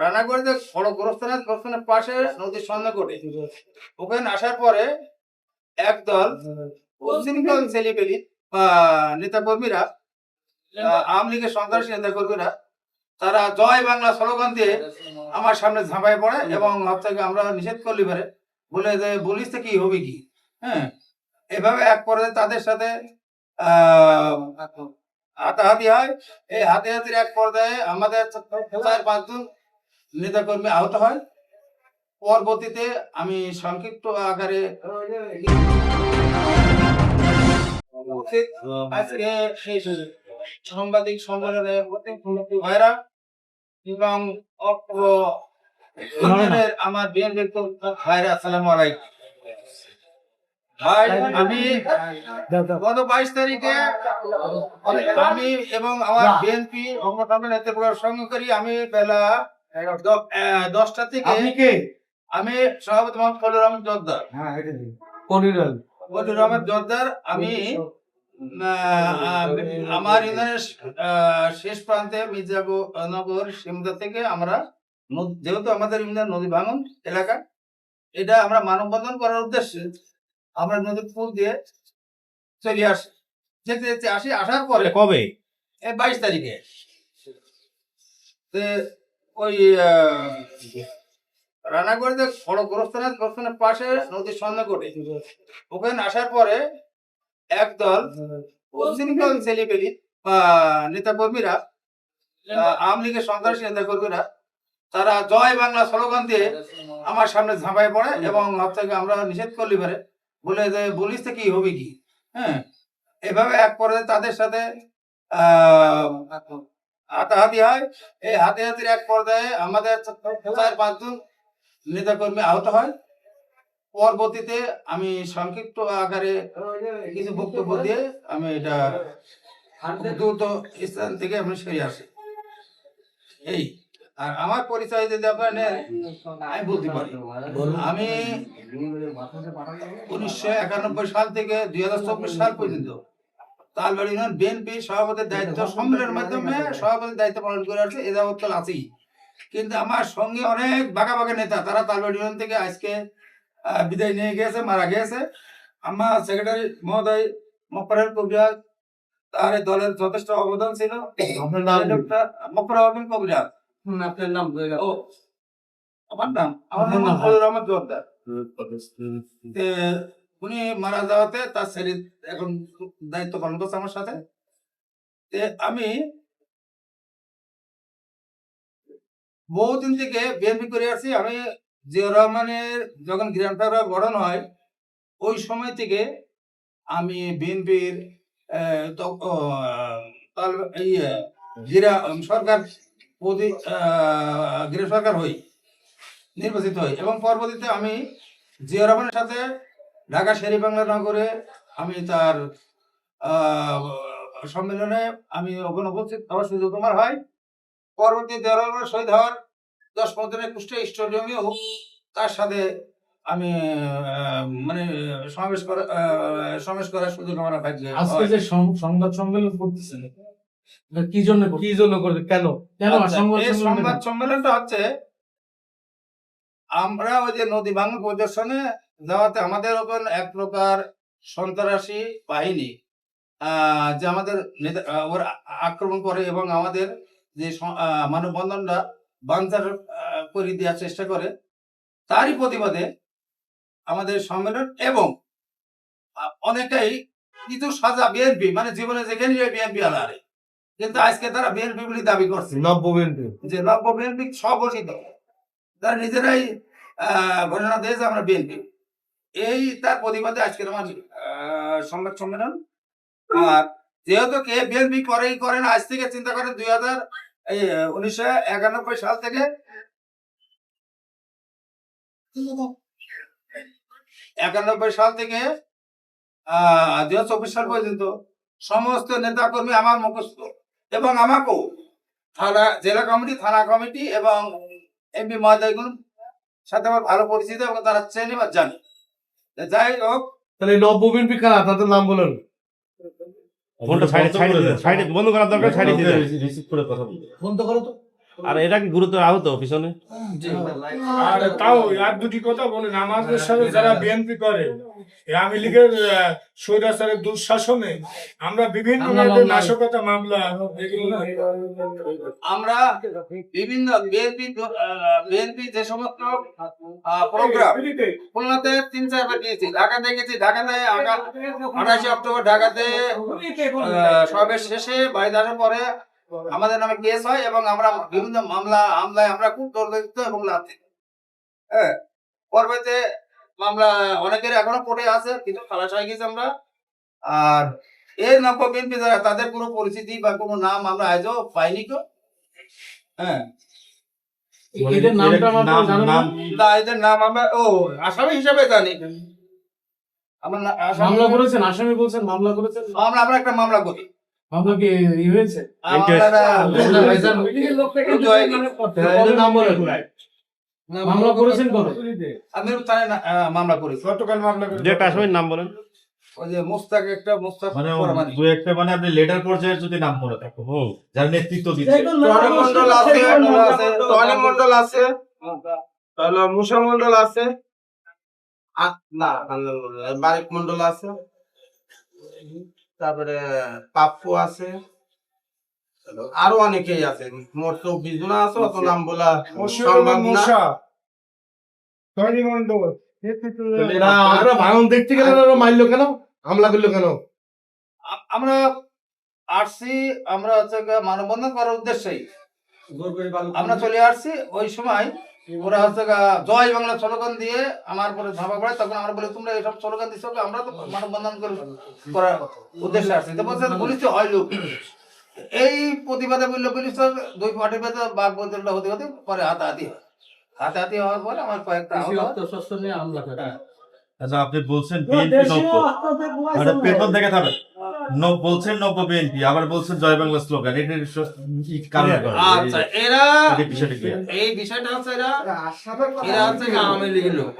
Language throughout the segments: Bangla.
রানাগড়িতে বড় গোরস্থানের গোরস্থানের পাশে নদীর সন্ধ্যা ওখানে আসার পরে একদল উচ্ছৃঙ্খল ছেলেপেলি নেতা কর্মীরা আওয়ামী লীগের সন্ত্রাসী নেতা কর্মীরা তারা জয় বাংলা স্লোগান দিয়ে আমার সামনে ঝাঁপায় পড়ে এবং হচ্ছে আমরা নিষেধ করলি পারে বলে যে, বলিস তো কি হবে কি? হ্যাঁ এভাবে এক পর্যায়ে তাদের সাথে হাতাহাতি হয়। এই হাতে হাতাহাতির এক পর্যায়ে আমাদের চার পাঁচজন নেতা কর্মী আহত হয় পরবর্তীতে আমি সংক্ষিপ্ত আকারে আজকে সেই সাংবাদিক সম্মেলনে ভাইরা এবং আমার বিএনপির আসসালামু আমি গত বাইশ তারিখে আমি এবং আমার বিএনপি নেতৃত্বের সঙ্গে করি, আমি বেলা দশটা থেকে কে? আমি সভাপতি মোহাম্মদ ফজলুর রহমান জোরদার। হ্যাঁ এটা কলিরাল ফজলুর রহমান জোরদার আমি আমার ইউনিয়নের শেষ প্রান্তে মির্জানগর সিমদা থেকে আমরা নদ- যেহেতু আমাদের ইউনিয়ন নদী ভাঙন এলাকা এটা আমরা মানববন্ধন করার উদ্দেশ্যে আমরা নদীর পুল দিয়ে চলে আসি। যেতে যেতে আসি আসার পরে কবে? এই বাইশ তারিখে। তে ওই আহ, রানাগড়িতে বড় গোরস্থানের পাশে নদীর সন্ধ্যা ওখানে আসার পরে একদল উচ্ছৃঙ্খল ছেলেপেলি বা নেতা কর্মীরা আওয়ামী লীগের সন্ত্রাসী নেতা কর্মীরা তারা জয় বাংলা স্লোগান দিয়ে আমার সামনে ঝাঁপায় পড়ে এবং হচ্ছে আমরা নিষেধ করলি পারে বলে যে বলিস তো কি হবে কি? হ্যাঁ এভাবে এক পর্যায়ে তাদের সাথে হাতাহাতি হয়, এই হাতাহাতির এক পর্যায়ে আমাদের চার পাঁচজন নেতা কর্মী আহত হয়। পরবর্তীতে আমি সংক্ষিপ্ত আকারে কিছু বক্তব্য দিয়ে আমি এটা দ্রুত স্থান থেকে আমি সেরে আসি। এই, আর আমার পরিচয় যদি আপনার নেন, আমি বলতে পারি। আমি উনিশশো একানব্বই সাল থেকে দুই হাজার চব্বিশ সাল পর্যন্ত তালবাড়ি ইউনিয়ন বিএনপি সভাপতির দায়িত্ব সম্মেলনের মাধ্যমে সভাপতির দায়িত্ব পালন করে আসছে এ যাবৎকাল আছেই। কিন্তু আমার সঙ্গে অনেক বাঘা বাঘা নেতা তারা তালবাড়ি ইউনিয়ন থেকে আজকে বিদায় নিয়ে গেছে মারা গেছে আমার সেক্রেটারি মহোদয় মকরের কবিরাজ তার দলের যথেষ্ট অবদান ছিল। মকর আহমেদ আপনার নাম ও আমার নাম আমার নাম? রহমান উনি মারা যাওয়াতে তার ছেলে এখন দায়িত্ব পালন করছে আমার সাথে। আমি বহুদিন থেকে বিএনপি করে আছি। আমি জিয়া রহমানের যখন গ্র্যান্ডফাদার গঠন হয়, ওই সময় থেকে আমি বিএনপির সরকার গৃহ সরকার হই, নির্বাচিত হই এবং পরবর্তীতে আমি জিয়া রহমানের সাথে ঢাকা শেরি বাংলা নগরে আমি তার সম্মেলনে আমি উপস্থিত। হওয়ার সুযোগ তোমার হয়। পরবর্তী রহমানের শহীদ হওয়ার দশ পনেরো কুষ্টিয়া স্টেডিয়ামেও তার সাথে আমি মানে সমাবেশ করা সমাবেশ করার সুযোগ আমার ভাগ্যে আজকে যে সংবাদ সম্মেলন করতেছেন কি জন্য কি জন্য করবে কেন কেন সংবাদ সম্মেলনটা হচ্ছে আমরা ওই যে নদী ভাঙন প্রদর্শনে যাওয়াতে আমাদের ওপর এক প্রকার সন্ত্রাসী বাহিনী যে আমাদের ওরা আক্রমণ করে এবং আমাদের যে মানববন্ধনটা বাঞ্চার করে দেওয়ার চেষ্টা করে। তারই প্রতিবাদে আমাদের সম্মেলন এবং অনেকেই কিছু সাজা বিএনপি মানে জীবনে যেখানে বিএনপি আলারে কিন্তু আজকে তারা বিএনপি বলে দাবি করছে। নব্য বিএনপি। যে নব্য বিএনপি স্বঘোষিত। তারা নিজেরাই ঘোষণা দিয়েছে আমরা বিএনপি। এই তার প্রতিবাদে আজকের আমার সংবাদ সম্মেলন। আর যেহেতু কে বিএনপি করেই করেন আজ থেকে চিন্তা করে দুই হাজার উনিশশো একানব্বই সাল থেকে। একানব্বই সাল থেকে, আহ হাজার চব্বিশ সাল পর্যন্ত সমস্ত নেতা কর্মী আমার মুখস্থ। এবং আমাকেও, থানা, জেলা কমিটি, থানা কমিটি এবং এমপি মহোদয়গুলোর সাথে আমার ভালো পরিচিত এবং তারা চেনে বা জানে। যাই হোক তাহলে এই নব্য বিএনপি কারা? তাদের নাম বলুন। ফোনটা সাইডে সাইডে বন্ধ করার দরকার সাইডে দিতে রিসিভ করে কথা বলুন। বন্ধ তো করো তো। আর এরা কি গুরুতর আহত পিছনে? আর তাও আর দুটি কথা বলেন আমাদের সাথে যারা বিএনপি করে আওয়ামী লীগের স্বৈরাচারের দুঃশাসনে আমরা বিভিন্ন। নাশকতা মামলা আমরা বিভিন্ন বিএনপি বিএনপি যে সমস্ত প্রোগ্রাম খুলনাতে তিন চারবার গিয়েছি ঢাকাতে গেছি ঢাকাতে আঠাশে অক্টোবর ঢাকাতে সমাবেশ শেষে বাড়িতে আসার পরে আমাদের নামে কেস হয় এবং আমরা বিভিন্ন মামলা আমলায় আমরা খুব দলগত এবং লাভে হ্যাঁ পরবর্তীতে মামলা অনেকের এখনও পড়ে আছে কিছু খালাস হয়ে গেছে আমরা। আর এই নব্য বিএনপি যারা তাদের কোনো পরিচিতি বা কোনো নাম আমরা আজও পাইনি কেউ হ্যাঁ। এদের নামটা আমার নাম জানেন না? নাম না এদের নাম আমরা ও আসামি হিসাবে জানি। আমরা আসামি- মামলা করেছেন আসামি বলছেন মামলা করেছেন? আমরা আমরা একটা মামলা করি। মামলা ই হয়েছে? আমরা এদের নাম বলেন মামলা করেছেন আমি থানায় মামলা করি গতকাল মামলা করে দু একটা নাম বলেন। ওই যে মোস্তাক একটা মোস্তাক মানে একটা মানে আপনি লেটার পর্যায়ের যদি নাম মনে থাকে। যার নেতৃত্ব দিচ্ছে। টনি মন্ডল আছে আছে, টনি মন্ডল আছে। তাহলে মুসা মন্ডল আছে। না বারিক মন্ডল আছে। তারপরে পাপ্পু আছে। আরও অনেকেই আছে। মোট চব্বিশ জন আছে অত নাম বলা আমরা ভাঙন দেখতে গেলে মারলো কেন? হামলা করল কেন? আমরা আসছি আমরা হচ্ছে মানববন্ধন করার উদ্দেশ্যেই। আমরা চলে আসছি ওই সময় ওরা হচ্ছে জয় বাংলা স্লোগান দিয়ে আমার পরে ধাবা পড়ে তখন আমরা বলে তোমরা এইসব স্লোগান দিচ্ছ আমরা তো মানববন্ধন করে- করার উদ্দেশ্যে আসছি তো বলছে পুলিশ হয় লোক। এই প্রতিবাদে বলল পুলিশ দুই পার্টির ভেতরে বাঘ বদলটা হতে হতে পরে হাতাহাতি হয়। হাতাহাতি হওয়ার পরে আমার কয়েকটা আহত। আচ্ছা আপনি বলছেন বিএনপি নব্য। মানে পেছন থেকে থাকবে ন- বলছেন নব্য বিএনপি আবার বলছেন জয় বাংলা স্লোগান। এটা কারণ আচ্ছা এরা এই বিষয়টা কি? এই বিষয়টা হচ্ছে এরা এরা হচ্ছে আওয়ামী লীগের লোক।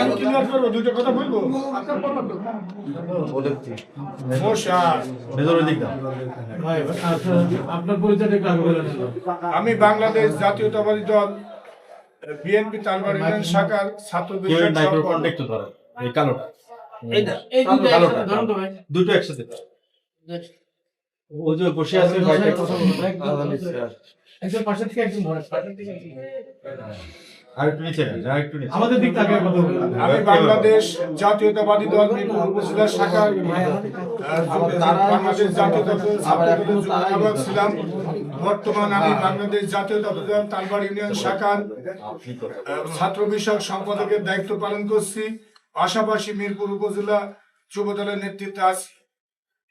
আমি ক্লিয়ার করব দুটো কথা বলব মশা মেজর দিক দাও ভাই আচ্ছা, আপনার পরিচয়টা একটু আগে বলে নিন। আমি বাংলাদেশ জাতীয়তাবাদী দল বিএনপি তালবাড়ি ইউনিয়ন শাখার ছাত্র এই কালোটা। এইটা এই দুটো একসাথে ধরুন তো ভাই। দুটো একসাথে দাও। ও যে বসে আছে একজন পাশের থেকে একজন থেকে একজন ধরেন। আর একটু নিচে নেন, একটু নিচে। আমাদের দিক থেকে কথা আমি বাংলাদেশ জাতীয়তাবাদী দল উপজেলা বাংলাদেশ ছিলাম। বর্তমান আমি বাংলাদেশ জাতীয়তাবাদী দল তালবাড়ি ইউনিয়ন শাখার ছাত্র বিষয়ক সম্পাদকের দায়িত্ব পালন করছি। পাশাপাশি মিরপুর উপজেলা যুব দলের নেতৃত্বে আছি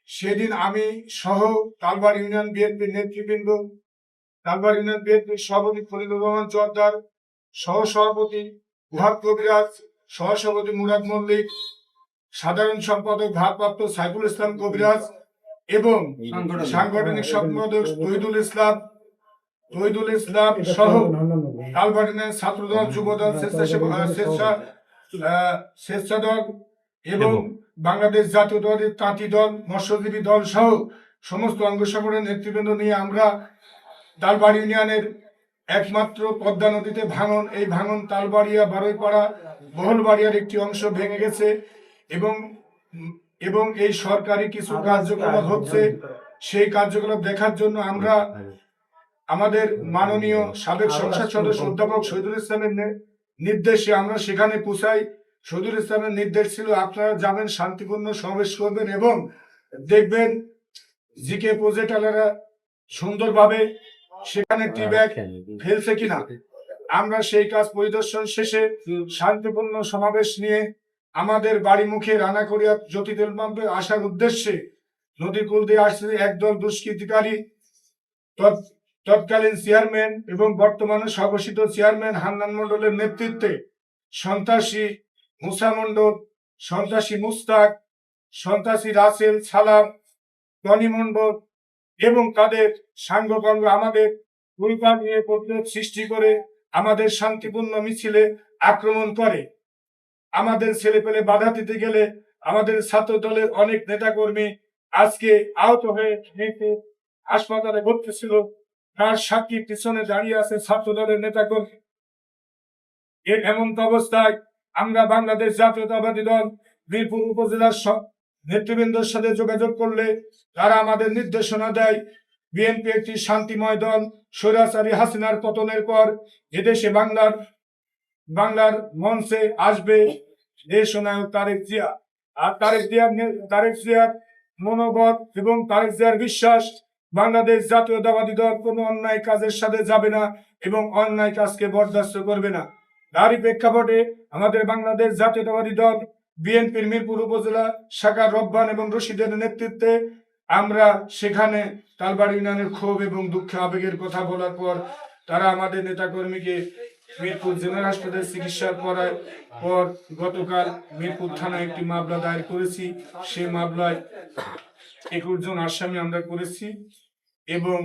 সেদিন আমি সহ তালবার ইউনিয়ন বিএনপির নেতৃবৃন্দ তালবার ইউনিয়ন বিএনপির সভাপতি ফরিদুর রহমান জোয়ারদার সহ সভাপতি গুহাব কবিরাজ সহ সভাপতি মুরাদ মল্লিক সাধারণ সম্পাদক ভারপ্রাপ্ত সাইফুল ইসলাম কবিরাজ এবং সাংগঠনিক সম্পাদক তহিদুল ইসলাম তহিদুল ইসলাম সহ কালবাটিনের ছাত্রদল যুবদল স্বেচ্ছা আহ, স্বেচ্ছাদল এবং বাংলাদেশ জাতীয়তাবাদী তাঁতি দল মৎস্যজীবী দল সহ সমস্ত অঙ্গ সংগঠনের নেতৃবৃন্দ নিয়ে আমরা তালবাড়ি ইউনিয়নের একমাত্র পদ্মা নদীতে ভাঙন এই ভাঙন তালবাড়িয়া বারৈপাড়া বহলবাড়িয়ার একটি অংশ ভেঙে গেছে এবং এবং এই সরকারি কিছু কার্যকলাপ হচ্ছে। সেই কার্যকলাপ দেখার জন্য আমরা আমাদের মাননীয় সাবেক সংসদ সদস্য অধ্যাপক শহীদুল ইসলামের নির্দেশে আমরা সেখানে পৌঁছাই। শহীদুল ইসলামের নির্দেশ ছিল আপনারা যাবেন শান্তিপূর্ণ সমাবেশ করবেন এবং দেখবেন জিকে প্রজেক্টালারা সুন্দরভাবে সেখানে টি ব্যাগ ফেলছে কিনা। আমরা সেই কাজ পরিদর্শন শেষে শান্তিপূর্ণ সমাবেশ নিয়ে আমাদের বাড়ি মুখে রানাকড়িয়া জ্যোতি তেল পাম্পে আসার উদ্দেশ্যে নদী কুল দিয়ে আসছে একদল দুষ্কৃতিকারী তৎ- তৎকালীন চেয়ারম্যান এবং বর্তমানে স্বঘোষিত চেয়ারম্যান হান্নান মন্ডলের নেতৃত্বে সন্ত্রাসী মুসা মন্ডল সন্ত্রাসী মুস্তাক, সন্ত্রাসী রাসেল সালাম, টনি মন্ডল এবং তাদের সাঙ্গপাঙ্গ আমাদের পরিবার নিয়ে প্রতিরোধ সৃষ্টি করে আমাদের শান্তিপূর্ণ মিছিলে আক্রমণ করে। আমাদের ছেলে পেলে বাধা দিতে গেলে আমাদের ছাত্র দলের অনেক নেতাকর্মী আজকে আহত হয়ে হাসপাতালে ভর্তি ছিল। তার সাক্ষী পিছনে দাঁড়িয়ে আছে ছাত্র দলের নেতাকর্মী। এর এমন অবস্থায় আমরা বাংলাদেশ জাতীয়তাবাদী দল, বীরপুর উপজেলার নেতৃবৃন্দের সাথে যোগাযোগ করলে তারা আমাদের নির্দেশনা দেয়। বিএনপি একটি শান্তিময় দল, স্বৈরাচারী হাসিনার পতনের পর এদেশে বাংলার বাংলার মঞ্চে আসবে দেশ নায়ক তারেক জিয়া। আর তারেক জিয়ার তারেক জিয়ার মনোবল এবং তারেক জিয়ার বিশ্বাস বাংলাদেশ জাতীয়তাবাদী দল কোনো অন্যায় কাজের সাথে যাবে না এবং অন্যায় কাজকে বরদাস্ত করবে না। তারই প্রেক্ষাপটে আমাদের বাংলাদেশ জাতীয়তাবাদী দল, বিএনপির মিরপুর উপজেলা শাখার রব্বান এবং রশিদের নেতৃত্বে আমরা সেখানে তালবাড়ি ইউনিয়নের ক্ষোভ এবং দুঃখ আবেগের কথা বলার পর তারা আমাদের নেতাকর্মীকে মিরপুর জেনারেল হাসপাতালে চিকিৎসার পরায় পর গতকাল মিরপুর থানায় একটি মামলা দায়ের করেছি। সেই মামলায় একুশ জন আসামি আমরা করেছি এবং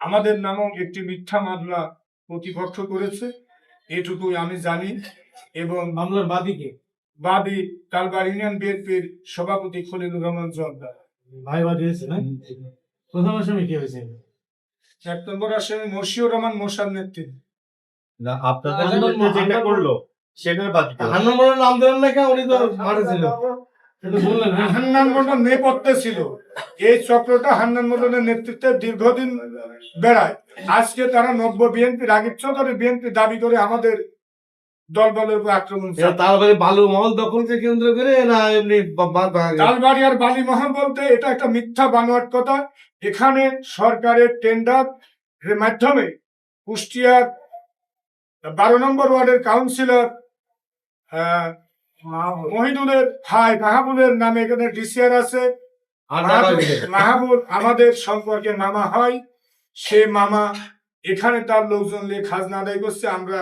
আমাদের নামক একটি মিথ্যা মামলা প্রতিপক্ষ করেছে। এটুকুই আমি জানি এবং মামলার বাদীকে বাদী তালবার ইউনিয়ন বিএনপির সভাপতি খলিলুর রহমান জর্দার ভাই বাদী হয়েছে না প্রথম আসামি কি হয়েছে এক নম্বর আসামি মশিউর রহমান মোশার নেতৃত্বে না আপনাদের যেটা করল সেটার বাদী হান নম্বরের হান্নান মোড়ের নাম দেন না কেন উনি তো মারা হ্যাঁ? হান্নান মন্ডল নেপথ্যে ছিল। এই চক্রটা হান্নান মন্ডলের নেতৃত্বে দীর্ঘদিন বেড়ায়। আজকে তারা নব্য বিএনপি রাগিব চৌধুরী বিএনপি দাবি করে আমাদের দলবলের উপর আক্রমণ বালু মহল দখলকে কেন্দ্র করে না এমনি তালবাড়ি আর বালিমহল বলতে এটা একটা মিথ্যা বানোয়াট কথা। এখানে সরকারের টেন্ডার এর মাধ্যমে কুষ্টিয়ার বারো নম্বর ওয়ার্ডের কাউন্সিলর আহ, মহিদুলের ভাই মাহবুবের নামে এখানে ডিসিআর আছে। আর মাহবুব আমাদের সম্পর্কে মামা হয়। সে মামা এখানে তার লোকজন নিয়ে খাজনা আদায় করছে। আমরা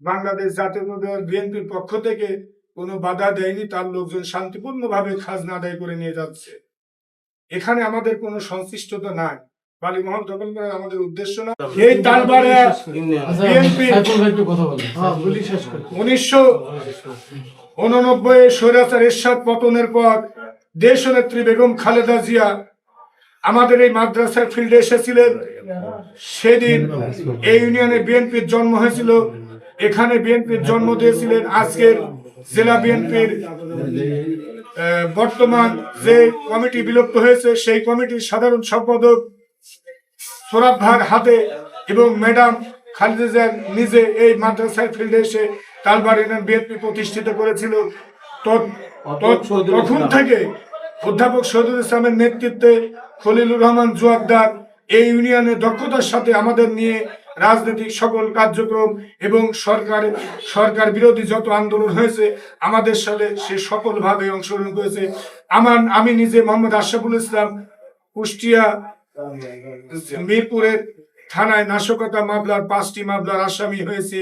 বাংলাদেশ জাতীয় বিএনপির পক্ষ থেকে কোনো বাধা দেয়নি। তার লোকজন শান্তিপূর্ণভাবে খাজনা আদায় করে নিয়ে যাচ্ছে। এখানে আমাদের কোনো সংশ্লিষ্টতা নাই। বালিমহল দখল করা আমাদের উদ্দেশ্য না এই আচ্ছা, বিএনপি সাইফুল ভাই একটু কথা বলেন বলি শেষ করি উনিশশো উননব্বই স্বৈরাচার এরশাদ পতনের পর দেশ নেত্রী বেগম খালেদা জিয়া আমাদের এই মাদ্রাসার ফিল্ডে এসেছিলেন। সেদিন এই ইউনিয়নে বিএনপির জন্ম হয়েছিল। এখানে বিএনপির জন্ম দিয়েছিলেন আজকের জেলা বিএনপির বর্তমান যে কমিটি বিলুপ্ত হয়েছে, সেই কমিটির সাধারণ সম্পাদক সোরাব ভার হাতে এবং ম্যাডাম খালেদা জিয়া নিজে এই মাদ্রাসার ফিল্ডে এসে তালবাড়ি বিএনপি প্রতিষ্ঠিত করেছিল। তখন থেকে অধ্যাপক শহীদুল ইসলামের নেতৃত্বে খলিলুর রহমান জুয়াদ্দার এই ইউনিয়নের দক্ষতার সাথে আমাদের নিয়ে রাজনৈতিক সকল কার্যক্রম এবং সরকার সরকার বিরোধী যত আন্দোলন হয়েছে আমাদের সাথে সে সফলভাবে অংশগ্রহণ করেছে। আমার আমি নিজে মোহাম্মদ আশরাফুল ইসলাম কুষ্টিয়া মিরপুরের থানায় নাশকতা মামলার পাঁচটি মামলার আসামি হয়েছে।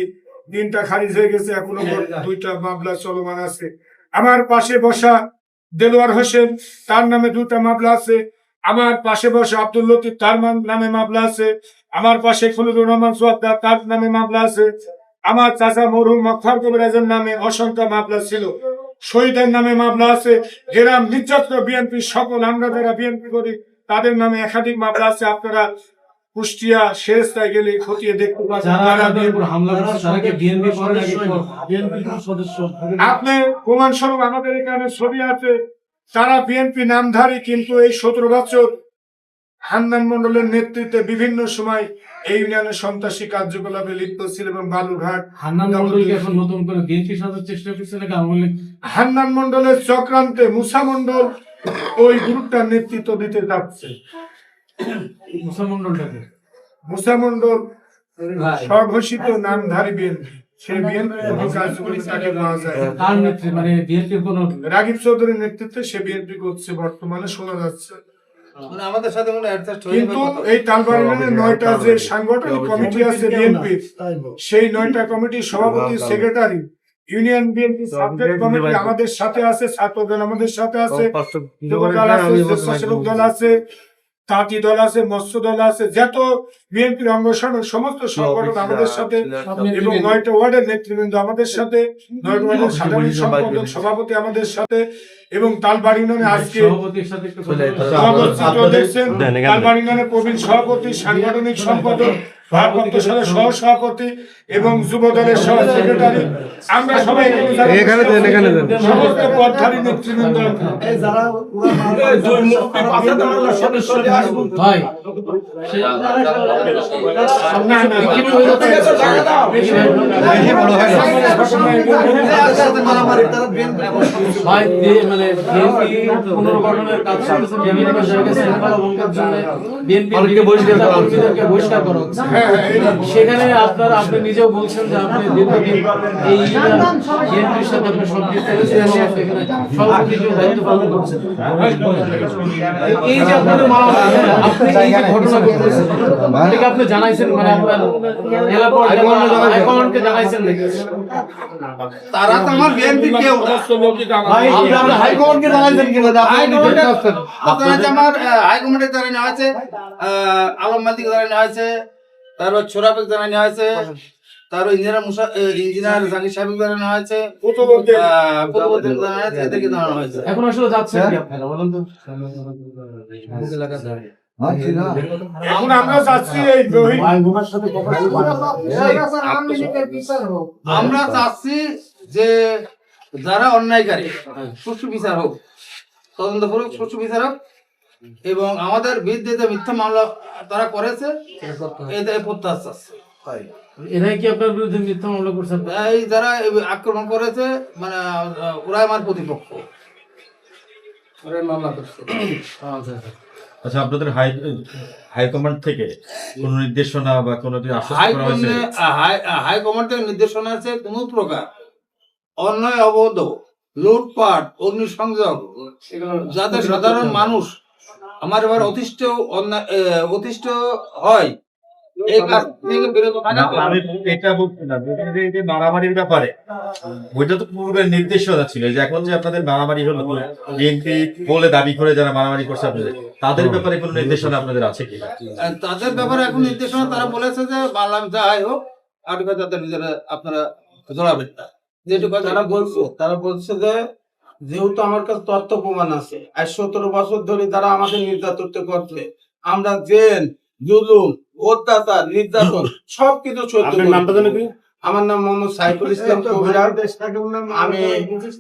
দিনটা খারিজ হয়ে গেছে এখনও দুইটা মামলা চলমান আছে। আমার পাশে বসা দেলোয়ার হোসেন তার নামে দুটা মামলা আছে। আমার পাশে বসা আব্দুল লতিফ তার নামে মামলা আছে। আমার পাশে খলিলুর রহমান সোয়াদ্দার তার নামে মামলা আছে। আমার চাচা মরহুম মকফার কবিরাজের নামে অসংখ্য মামলা ছিল। শহীদের নামে মামলা আছে। এরাম নির্যাতন বিএনপি সকল আমরা যারা বিএনপি করি তাদের নামে একাধিক মামলা আছে। আপনারা কুষ্টিয়া শেষটায় গেলে খতিয়ে দেখতে আপনি প্রমাণ স্বরূপ আমাদের এখানে ছবি আছে তারা বিএনপি নামধারী কিন্তু এই সতেরো বছর হান্নান মন্ডলের নেতৃত্বে বিভিন্ন সময় এই ইউনিয়নের সন্ত্রাসী কার্যকলাপে লিপ্ত ছিল এবং বালুঘাট হান্নান মন্ডলকে এখন নতুন করে বিএনপি সাজার চেষ্টা করছে নাকি আওয়ামী হান্নান মন্ডলের চক্রান্তে মুসা মন্ডল ওই গ্রুপটার নেতৃত্ব দিতে যাচ্ছে। নামধারী বিএনপি। সেই বিএনপি কার্যকরী তাকে পাওয়া যায়। নেতৃত্বে মানে বিএনপির কোন রাগিব চৌধুরীর নেতৃত্বে সে বিএনপি করছে বর্তমানে শোনা যাচ্ছে। মানে আমাদের সাথে কোনো কিন্তু এই তালবাড়ির নয়টা যে সাংগঠনিক কমিটি আছে বিএনপি সেই নয়টা কমিটির সভাপতি secretary union BNP subject committee আমাদের সাথে আছে ছাত্র দল আমাদের সাথে আছে যুব দল আছে স্বেচ্ছাসেবক দল আছে তাঁতি দল আছে মৎস্য দল আছে যত বিএনপির অঙ্গ সমস্ত সংগঠন আমাদের সাথে এবং নয়টা ওয়ার্ডের নেতৃবৃন্দ আমাদের সাথে নয়টা ওয়ার্ডের সাধারণ সম্পাদক সভাপতি আমাদের সাথে এবং তালবাড়ি ইউনিয়নে আজকে দেখছেন। তালবাড়ি প্রবীণ সভাপতি সাংগঠনিক সম্পাদক ভারপ্রাপ্ত সহ সভাপতি এবং যুব দলের সহ সেক্রেটারি। আমরা সবাই এখানে দেন এখানে দেন। সমস্ত পদধারী নেতৃবৃন্দ? ভাই সেখানে আপনার আপনি নিজেও বলছেন যে আপনি দীর্ঘদিন এই বিএনপির সাথে আপনি সম্পৃক্ত রয়েছেন দায়িত্ব পালন করছেন এই যে আপনাদের আপনি ঘটনা ঘটেছে এটাকে আপনি জানাইছেন মানে আপনার এলাকার জানাইছেন নাকি? তারা তো আমার বিএনপি কেউ। আপনি হাইকমান্ডকে জানাইছেন কিনা? আপনারা আমার হাইকমান্ডের দ্বারা নেওয়া হয়েছে আলম মালিক দ্বারা নেওয়া হয়েছে তারপর ছোরাবেক দ্বারা নেওয়া হয়েছে তারপর ইঞ্জিনিয়ার মুসা ইঞ্জিনিয়ার জাকির সাহেব হয়েছে এদেরকে জানানো হয়েছে। এখন আসলে যাচ্ছেন কি আপনারা? বলুন তো এখন আমরা চাচ্ছি এই রোহিত আমরা চাচ্ছি যে যারা অন্যায়কারী সুষ্ঠু বিচার হোক তদন্ত করুক সুষ্ঠু বিচার হোক এবং আমাদের বিরুদ্ধে মিথ্যা মামলা তারা করেছে এতে প্রত্যাহার চাচ্ছে এরাই কি আপনার বিরুদ্ধে মিথ্যা মামলা করছেন এই যারা আক্রমণ করেছে মানে ওরাই আমার প্রতিপক্ষ। মামলা করছে। আচ্ছা আপনাদের হাই হাইকমান্ড থেকে কোনো নির্দেশনা বা কোনো কিছু আশ্বস্ত করা হয়েছে? হাইকমান্ড থেকে নির্দেশনা আছে কোন প্রকার? অন্যায় অবৈধ লুটপাট অগ্নিসংযোগ যাতে সাধারণ মানুষ আমার এবার অতিষ্ঠ অন্যায় অতিষ্ঠ হয় এটা বলছি না যে মারামারির ব্যাপারে ওইটা তো পূর্বের নির্দেশনা ছিল যে এখন যে আপনাদের মারামারি হলো বিএনপি বলে দাবি করে যারা মারামারি করছে আপনাদের তাদের ব্যাপারে কোনো নির্দেশনা আপনাদের আছে কি তাদের ব্যাপারে এখন নির্দেশনা তারা বলেছে যে বাংলা যাই হোক আটকা তাদের নিজেরা আপনারা জড়াবেন না। যেটুকু তারা বলছে তারা বলছে যে যেহেতু আমার কাছে তথ্য প্রমাণ আছে আর সতেরো বছর ধরে তারা আমাদের নির্যাতন করছে আমরা জেল জুলুম অত্যাচার নির্যাতন সবকিছু সহ্য নামটা করেছি। কি? আমার নাম মোহাম্মদ সাইফুল ইসলাম আমি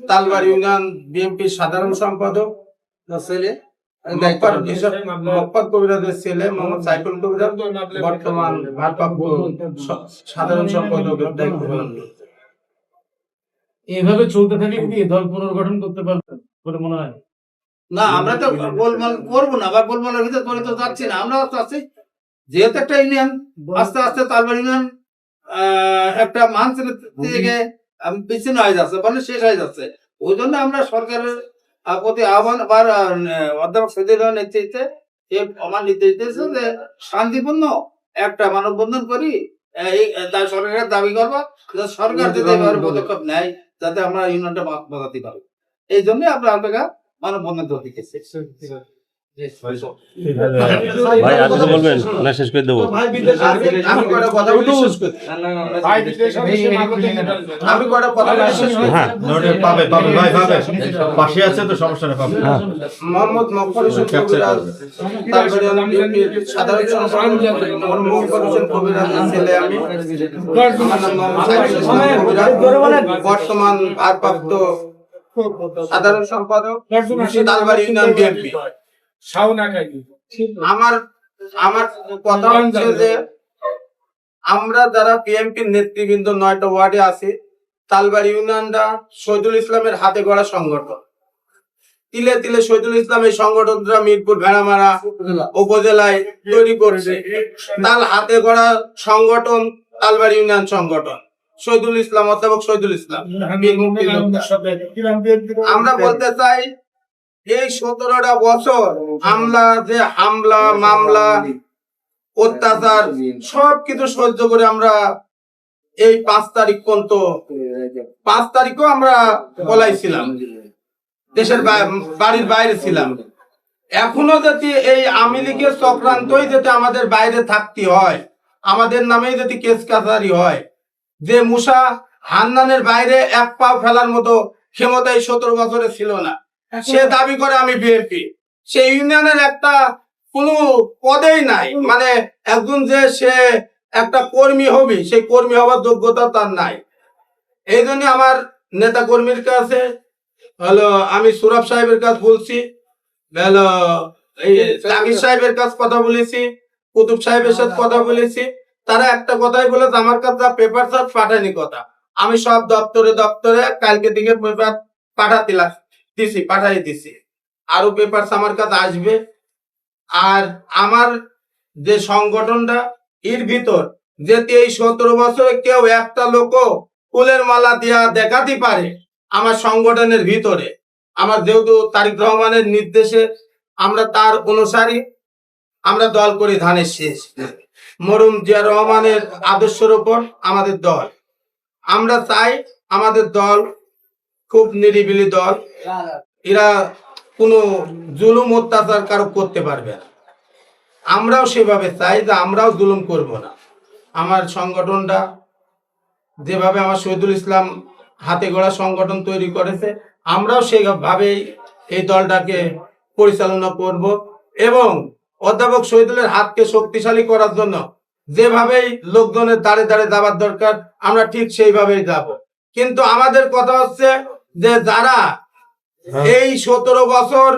তালবাড়ি ইউনিয়ন বিএনপির সাধারণ সম্পাদক ছেলে? মক্কার হিসাব- মক্কার কবিরাজের ছেলে মোহাম্মদ সাইফুল কবিরাজ বর্তমান ভারপ্রাপ্ত সাধারণ সম্পাদকের দায়িত্ব পালন করছে। এইভাবে চলতে থাকলে কি দল পুনর্গঠন করতে পারবেন বলে মনে হয়? না আমরা তো গোলমাল করব না বা গোলমালের ভিতরে করে তো যাচ্ছি না। আমরা চাচ্ছি যেহেতু একটা ইউনিয়ন আস্তে আস্তে তালবাড়ি ইউনিয়ন একটা মানচিত্র থেকে বিচ্ছিন্ন হয়ে যাচ্ছে মানে শেষ হয়ে যাচ্ছে। ওই জন্য আমরা সরকারের প্রতি আহ্বান বা অধ্যাপক সৈদুল নেতৃত্বে আমার নির্দেশ দিয়েছে যে শান্তিপূর্ণ একটা মানববন্ধন করি এই সরকারের দাবি করব সরকার যদি এবার পদক্ষেপ নেয় যাতে আমরা ইউনিয়নটা বাঁচাতে পারি। এই জন্য আমরা আপনাকে মানববন্ধন করতে গেছি ভাই আর কিছু বলবেন? না শেষ করে দেবো। হ্যাঁ পাশে আছে তো সমস্যা পাবে। মোহাম্মদ মকবর হোসেন কবিরাজ। তারপরে সাধারণ সম্পাদক মকবর হোসেন কবিরাজের ছেলে আমি। আমার নাম মোহাম্মদ সাইফুল ইসলাম কবিরাজ। বর্তমান ভারপ্রাপ্ত সাধারণ সম্পাদক তালবাড়ি ইউনিয়ন বিএনপি। সাউনা খাই আমার আমার কথা হচ্ছে যে আমরা যারা বিএনপির নেতৃবৃন্দ নয়টা ওয়ার্ডে আছি তালবাড়ি ইউনিয়নটা শহীদুল ইসলামের হাতে গড়া সংগঠন। তিলে তিলে শহীদুল ইসলাম এই সংগঠনটা মিরপুর ভেড়ামারা উপজেলায় তৈরি করছে। তার হাতে গড়া সংগঠন তালবাড়ি ইউনিয়ন সংগঠন। শহীদুল ইসলাম অধ্যাপক শহীদুল ইসলাম আমরা বলতে চাই এই সতেরোটা বছর হামলা, যে হামলা, মামলা, অত্যাচার সব কিছু সহ্য করে আমরা এই পাঁচ তারিখ পর্যন্ত, পাঁচ তারিখও আমরা পলাইছিলাম। দেশের বাড়ির বাইরে ছিলাম। এখনও যদি এই আওয়ামী লীগের চক্রান্তই যদি আমাদের বাইরে থাকতে হয়, আমাদের নামেই যদি কেস কাছারি হয়, যে মুসা হান্নানের বাইরে এক পাও ফেলার মতো ক্ষমতা এই সতেরো বছরে ছিল না। সে দাবি করে আমি বিএনপি সে ইউনিয়নের একটা কোনো পদেই নাই। মানে একজন যে সে একটা কর্মী হবে সেই কর্মী হওয়ার যোগ্যতা তার নাই। এই জন্য আমার নেতা কর্মীর কাছে হলো আমি সুরভ সাহেবের কাছে বলছি হলো এই জাকির সাহেবের কাছে কথা বলেছি কুতুব সাহেবের সাথে কথা বলেছি। তারা একটা কথাই বলেছে আমার কাছে পেপার সাথ পাঠায়নি কথা। আমি সব দপ্তরে দপ্তরে কালকে দিকে পেপার পাঠাতে লাগ- দিছি, পাঠাই দিছি। আরও পেপার আমার কাছে আসবে। আর আমার যে সংগঠনটা, এর ভিতর যেতে এই সতেরো বছরে কেউ একটা লোক ফুলের মালা দিয়া দেখাতে পারে আমার সংগঠনের ভিতরে। আমার যেহেতু তারিক রহমানের নির্দেশে আমরা তার অনুসারী, আমরা দল করি ধানের শেষ। মরুম জিয়া রহমানের আদর্শের ওপর আমাদের দল। আমরা চাই আমাদের দল খুব নিরিবিলি দল। এরা কোনো জুলুম অত্যাচার কারও করতে পারবে না। আমরাও সেভাবে চাই যে আমরাও জুলুম করব না। আমার সংগঠনটা যেভাবে আমার শহীদুল ইসলাম হাতে গড়া সংগঠন তৈরি করেছে, আমরাও সেইভাবেই এই দলটাকে পরিচালনা করব এবং অধ্যাপক শহীদুলের হাতকে শক্তিশালী করার জন্য যেভাবেই লোকজনের দাঁড়ে দাঁড়ে যাবার দরকার, আমরা ঠিক সেইভাবেই যাব। কিন্তু আমাদের কথা হচ্ছে যে যারা এই সতেরো বছর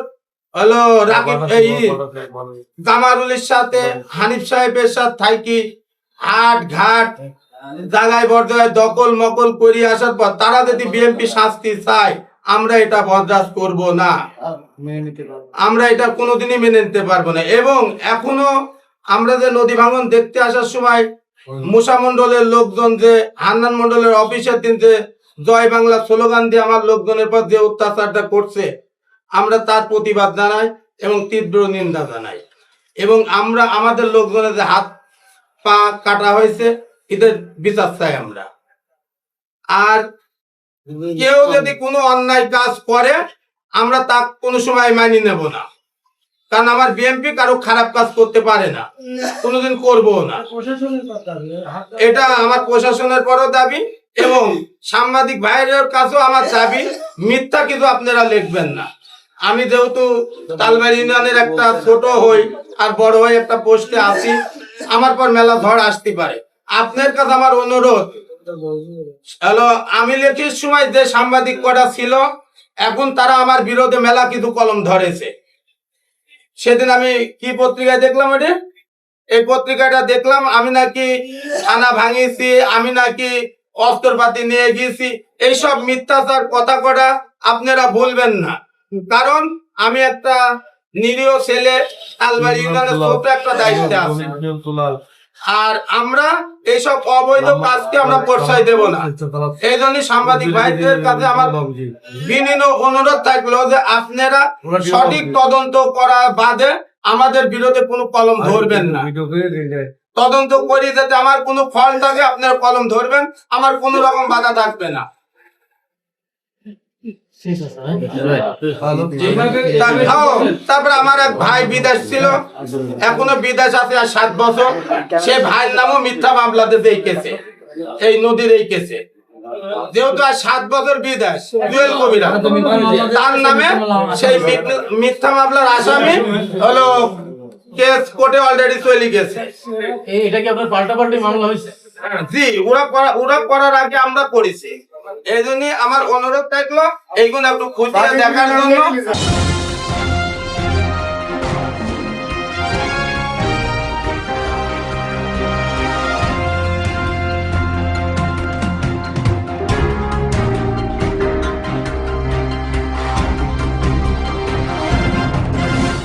হলো রাকিব এই কামারুলের সাথে হানিফ সাহেবের সাথে থাকি হাট ঘাট জায়গায় বর্জায় দখল মকল করি আসার পর তারা যদি বিএনপি শাস্তি চায় আমরা এটা বরদাস্ত করব না। আমরা এটা কোনোদিনই মেনে নিতে পারব না। এবং এখনও আমরা যে নদী ভাঙন দেখতে আসার সময় মুসা মন্ডলের লোকজন যে হান্নান মন্ডলের অফিসের দিন যে জয় বাংলা স্লোগান দিয়ে আমার লোকজনের পর যে অত্যাচারটা করছে আমরা তার প্রতিবাদ জানাই এবং তীব্র নিন্দা জানাই। এবং আমরা আমাদের লোকজনের যে হাত পা কাটা হয়েছে এদের বিচার চাই আমরা। আর কেউ যদি কোনো অন্যায় কাজ করে আমরা তা কোনো সময় মানি নেব না। কারণ আমার বিএনপি কারও খারাপ কাজ করতে পারে না। কোনোদিন করব না। এটা আমার প্রশাসনের পরও দাবি। এবং সাংবাদিক ভাইয়ের কাছেও আমার চাবি। মিথ্যা কিন্তু আপনারা লিখবেন না। আমি যেহেতু তালবাড়ি ইউনিয়নের একটা ছোট হই আর বড় হয়ে একটা পোস্টে আছি, আমার পর মেলা ঝড় আসতে পারে। আপনার কাছে আমার অনুরোধ হ্যালো আমি লেখির সময় যে সাংবাদিক করা ছিল, এখন তারা আমার বিরোধে মেলা কিছু কলম ধরেছে। সেদিন আমি কি পত্রিকায় দেখলাম এটা এই পত্রিকাটা দেখলাম, আমি নাকি থানা ভাঙিয়েছি আমি নাকি অস্ত্রপাতি নিয়ে গিয়েছি। এইসব মিথ্যাচার কথা করা আপনারা বলবেন না। কারণ আমি একটা নিরীহ ছেলে তালবাড়ি ছোট একটা দায়িত্বে আছে। আর আমরা এইসব অবৈধ কাজকে আমরা প্রশ্রয় দেব না। এই জন্য সাংবাদিক ভাইদের কাছে আমার বিনীত অনুরোধ থাকল যে আপনারা সঠিক তদন্ত করা বাদে আমাদের বিরুদ্ধে কোনো কলম ধরবেন না। তদন্ত করি যাতে আমার কোনো ফল থাকে, আপনার কলম ধরবেন, আমার কোনো রকম বাধা থাকবে না। তার- তারপরে আমার এক ভাই বিদেশ ছিল, এখনও বিদেশ আছে আর সাত বছর। সে ভাইয়ের নামও মিথ্যা মামলাতে এই কেসে এই নদীর এই কেসে। যেহেতু আর সাত বছর বিদেশ, জুয়েল কবিরা, তার নামে সেই মিথ্যা মামলার আসামি হলো কেস কোর্টে অলরেডি চলে গেছে। এটা কি আপনার পাল্টা পাল্টি মামলা হয়েছে? জি ওরা করা- ওরা করার আগে আমরা করেছি। এই জন্য আমার অনুরোধ থাকল এইগুলো একটু খুঁজিয়ে দেখার জন্য।